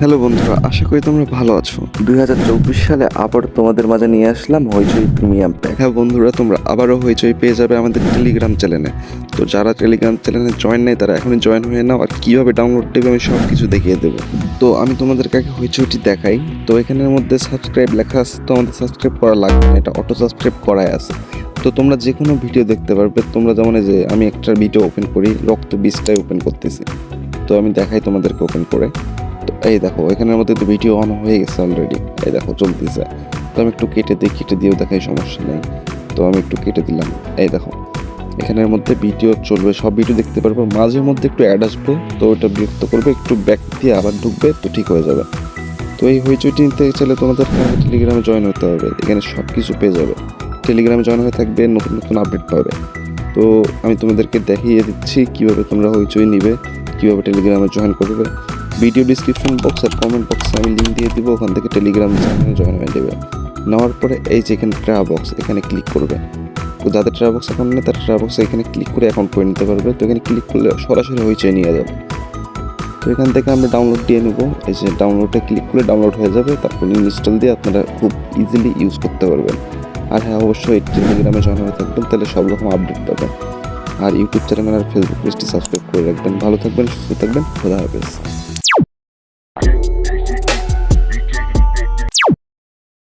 Hello বন্ধুরা আশা করি তোমরা ভালো আছো। দুই হাজার চব্বিশ সালে আবার তোমাদের মাঝে নিয়ে আসলাম হইচই প্রিমিয়াম প্যাক হ্যাঁ বন্ধুরা তোমরা আবারও হইচই পেয়ে যাবে আমাদের টেলিগ্রাম চ্যানেলে তো যারা টেলিগ্রাম চ্যানেলে জয়েন নেই তারা এখনই জয়েন হয়ে নাও আর কীভাবে ডাউনলোড দেবে আমি সব কিছু দেখিয়ে দেবো। তো আমি তোমাদেরকে আগে হইচইটি দেখাই। তো এখানের মধ্যে সাবস্ক্রাইব লেখা আছে তো আমাদের সাবস্ক্রাইব করা লাগবে না এটা অটো সাবস্ক্রাইব করাই আছে। তো তোমরা যে কোনো ভিডিও দেখতে পারবে তোমরা যেমন যে আমি একটা ভিডিও ওপেন করি রক্ত বীজটাই ওপেন করতেছি। তো আমি দেখাই তোমাদেরকে ওপেন করে। এই দেখো, এখানের মধ্যে তো ভিডিও অন হয়ে গেছে অলরেডি এই দেখো, চলতেছে। তো আমি একটু কেটে দিই, কেটে দিয়েও দেখাই, সমস্যা নেই। তো আমি একটু কেটে দিলাম। এই দেখো, এখানের মধ্যে ভিডিও চলবে, সব ভিডিও দেখতে পারব। মাঝে মধ্যে একটু অ্যাড আসবে, তো ওটা বিরক্ত করবে, একটু ব্যাক দিয়ে আবার ঢুকবে, তো ঠিক হয়ে যাবে। তো এই হইচইটি নিতে চাইলে তোমাদের টেলিগ্রামে জয়েন হতে হবে। এখানে সব কিছু পেয়ে যাবে। টেলিগ্রামে জয়েন হয়ে থাকবে, নতুন নতুন আপডেট পাবে। তো আমি তোমাদেরকে দেখিয়ে দিচ্ছি কীভাবে তোমরা হইচই নিবে, কীভাবে টেলিগ্রামে জয়েন করবে। ভিডিও ডিসক্রিপশন বক্স আর কমেন্ট বক্সে আমি লিঙ্ক দিয়ে দিব, ওখান থেকে টেলিগ্রাম চ্যানেলে জয়েন হয়ে যাবে নেওয়ার পরে এই যে এখানে ট্রা বক্স এখানে ক্লিক করবে। তো যাদের ট্রা বক্স অ্যাকাউন্ট নেই, তারা ট্রা বক্সে এখানে ক্লিক করে অ্যাকাউন্ট করে নিতে পারবে। তো এখানে ক্লিক করলে সরাসরি হইচই নিয়ে যাবে। তো এখান থেকে আমরা ডাউনলোড দিয়ে নেব। এই যে ডাউনলোডে ক্লিক করলে ডাউনলোড হয়ে যাবে। তারপর ইনস্টল দিয়ে আপনারা খুব ইজিলি ইউজ করতে পারবেন। আর হ্যাঁ অবশ্যই টেলিগ্রামে জয়েন হয়ে থাকবেন, তাহলে সব রকম আপডেট পাবেন। আর ইউটিউব চ্যানেল আর ফেসবুক পেজটি সাবস্ক্রাইব করে রাখবেন। ভালো থাকবেন, সুস্থ থাকবেন, খোদা হাফেজ।